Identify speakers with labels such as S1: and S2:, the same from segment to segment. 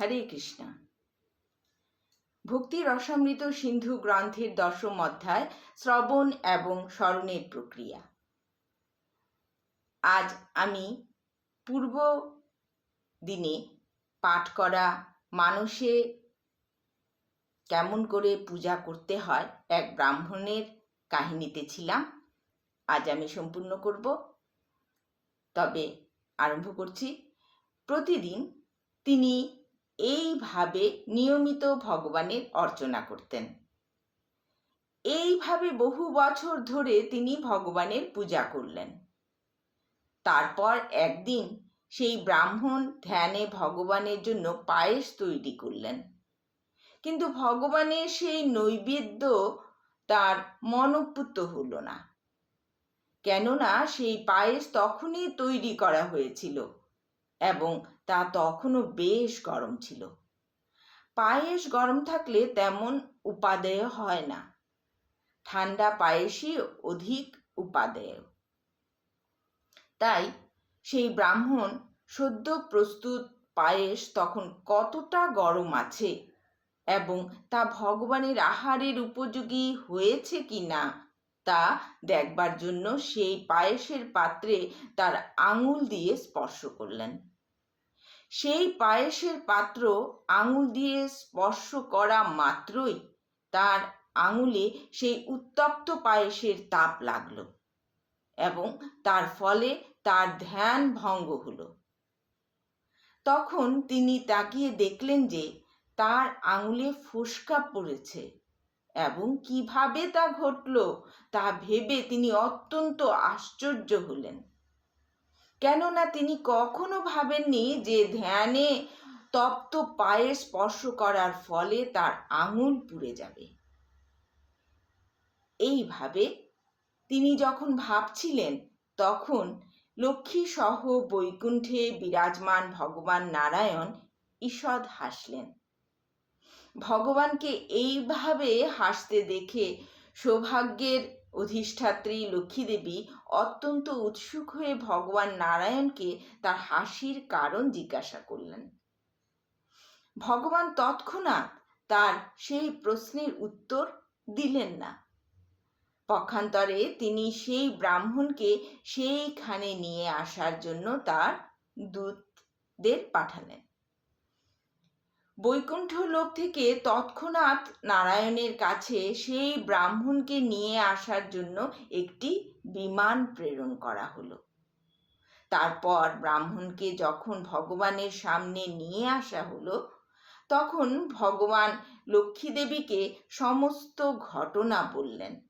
S1: হরে কৃষ্ণ। ভক্তি রসামৃত সিন্ধু গ্রন্থের দশম অধ্যায় শ্রবণ এবং স্মরণের প্রক্রিয়া। আজ আমি পূর্ব দিনে পাঠ করা মানুষে কেমন করে পূজা করতে হয় এক ব্রাহ্মণের কাহিনীতে ছিলাম। আজ আমি সম্পূর্ণ করব। তবে আরম্ভ করছি। প্রতিদিন তিনি এইভাবে নিয়মিত ভগবানের অর্চনা করতেন। এইভাবে বহু বছর ধরে তিনি ভগবানের পূজা করলেন। তারপর একদিন সেই ব্রাহ্মণ ধ্যানে ভগবানের জন্য পায়েস তৈরি করলেন। কিন্তু ভগবানের সেই নৈবেদ্য তার মনোপুত হলো না। কেননা সেই পায়েস তখনই তৈরি করা হয়েছিল এবং তা তখনও বেশ গরম ছিল। পায়েস গরম থাকলে তেমন উপাদেয় হয় না। ঠান্ডা পায়েসই অধিক উপাদেয়। তাই সেই ব্রাহ্মণ সদ্য প্রস্তুত পায়েস তখন কতটা গরম আছে এবং তা ভগবানের আহারের উপযোগী হয়েছে কি না, তা দেখবার জন্য সেই পায়েসের পাত্রে তার আঙুল দিয়ে স্পর্শ করলেন। সেই পায়েসের পাত্র আঙুল দিয়ে স্পর্শ করা মাত্রই তার আঙুলে সেই উত্তপ্ত পায়েসের তাপ লাগল এবং তার ফলে তার ধ্যান ভঙ্গ হল। তখন তিনি তাকিয়ে দেখলেন যে তার আঙুলে ফোসকা পড়েছে এবং কীভাবে তা ঘটল তা ভেবে তিনি অত্যন্ত আশ্চর্য হলেন। কেননা তিনি কখনো ভাবেননি যে ধ্যানে তপ্ত পায়ে স্পর্শ করার ফলে তার আঙুল পুড়ে যাবে। এইভাবে তিনি যখন ভাবছিলেন, তখন লক্ষ্মী সহ বৈকুণ্ঠে বিরাজমান ভগবান নারায়ণ ঈষৎ হাসলেন। ভগবানকে এইভাবে হাসতে দেখে সৌভাগ্যের অধিষ্ঠাত্রী লক্ষ্মীদেবী অত্যন্ত উৎসুক হয়ে ভগবান নারায়ণকে তার হাসির কারণ জিজ্ঞাসা করলেন। ভগবান তৎক্ষণাৎ তার সেই প্রশ্নের উত্তর দিলেন না। পক্ষান্তরে তিনি সেই ব্রাহ্মণকে সেইখানে নিয়ে আসার জন্য তার দূতদের পাঠালেন। বৈকুণ্ঠ লোক থেকে তৎক্ষণাৎ নারায়ণের কাছে সেই ব্রাহ্মণকে নিয়ে আসার জন্য একটি বিমান প্রেরণ করা হলো। তারপর ব্রাহ্মণকে যখন ভগবানের সামনে নিয়ে আসা হলো, তখন ভগবান লক্ষ্মী দেবীকে সমস্ত ঘটনা বললেন।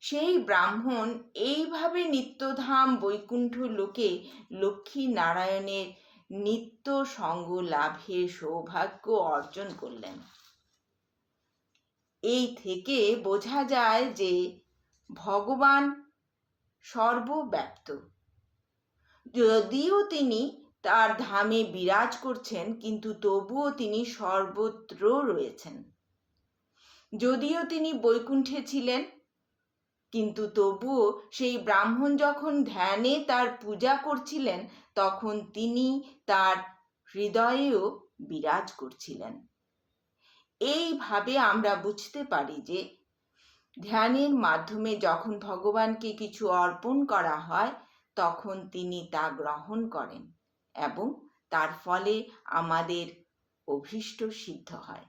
S1: সেই ব্রাহ্মণ এইভাবে নিত্যধাম বৈকুণ্ঠ লোকে লক্ষ্মী নারায়ণের নিত্য সঙ্গ লাভের সৌভাগ্য অর্জন করলেন। এই থেকে বোঝা যায় যে ভগবান সর্বব্যাপ্ত। যদিও তিনি তার ধামে বিরাজ করছেন, কিন্তু তবুও তিনি সর্বত্র রয়েছেন। যদিও তিনি বৈকুণ্ঠে ছিলেন কিন্তু তবুও সেই ব্রাহ্মণ যখন ধ্যানে তার পূজা করছিলেন, তখন তিনি তার হৃদয়েও বিরাজ করছিলেন। এইভাবে আমরা বুঝতে পারি যে, ধ্যানের মাধ্যমে যখন ভগবানকে কিছু অর্পণ করা হয়, তখন তিনি তা গ্রহণ করেন এবং তার ফলে আমাদের অভীষ্ট সিদ্ধ হয়।